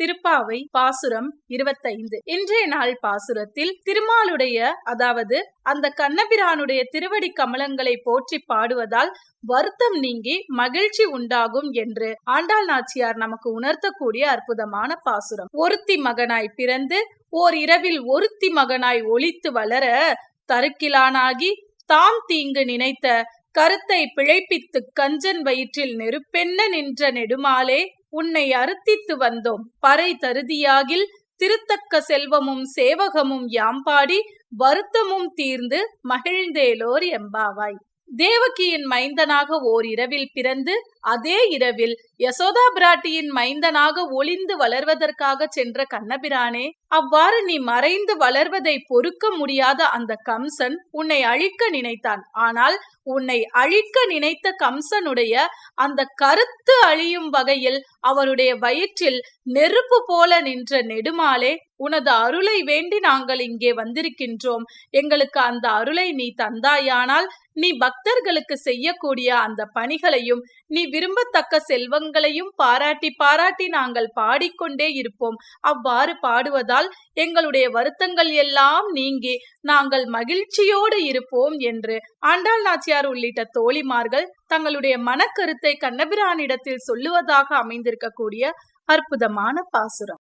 திருப்பாவை பாசுரம் இருபத்தைந்து. இன்றைய நாள் பாசுரத்தில் திருமாலுடைய அதாவது அந்த கண்ணபிரானுடைய திருவடி கமலங்களை போற்றி பாடுவதால் வருத்தம் நீங்கி மகிழ்ச்சி உண்டாகும் என்று ஆண்டாள் நாச்சியார் நமக்கு உணர்த்தக்கூடிய அற்புதமான பாசுரம். ஒருத்தி மகனாய் பிறந்து ஓர் இரவில் ஒருத்தி மகனாய் ஒளித்து வளர தருக்கிலானாகி தாம் தீங்கு நினைத்த கருத்தை பிழைப்பித்து கஞ்சன் வயிற்றில் நெருப்பென்ன நின்ற நெடுமாலே உன்னை அறுத்தித்து வந்தோம். பறை தருதியாகில் திருத்தக்க செல்வமும் சேவகமும் யாம்பாடி வருத்தமும் தீர்ந்து மகிழ்ந்தேலோர் எம்பாவாய். தேவகியின் மைந்தனாக ஓர் இரவில் பிறந்து அதே இரவில் யசோதா பிராட்டியின் மைந்தனாக ஒளிந்து வளர்வதற்காக சென்ற கண்ணபிரானே அவ்வாறு நீ மறைந்து வளர்வதை பொறுக்க முடியாத அந்த கம்சன் உன்னை அழிக்க நினைத்தான். ஆனால் உன்னை அழிக்க நினைத்த கம்சனுடைய அந்த கருத்து அழியும் வகையில் அவருடைய வயிற்றில் நெருப்பு போல நின்ற நெடுமாலே உனது அருளை வேண்டி நாங்கள் இங்கே வந்திருக்கின்றோம். எங்களுக்கு அந்த அருளை நீ தந்தாயானால் நீ பக்தர்களுக்கு செய்யக்கூடிய அந்த பணிகளையும் நீ விரும்பத்தக்க செல்வங்களையும் பாராட்டி பாராட்டி நாங்கள் பாடிக்கொண்டே இருப்போம். அவ்வாறு பாடுவதால் எங்களுடைய வருத்தங்கள் எல்லாம் நீங்கி நாங்கள் மகிழ்ச்சியோடு இருப்போம் என்று ஆண்டாள் நாச்சியார் உள்ளிட்ட தோழிமார்கள் தங்களுடைய மனக்கருத்தை கண்ணபிரானிடத்தில் சொல்லுவதாக அமைந்திருக்கக்கூடிய அற்புதமான பாசுரம்.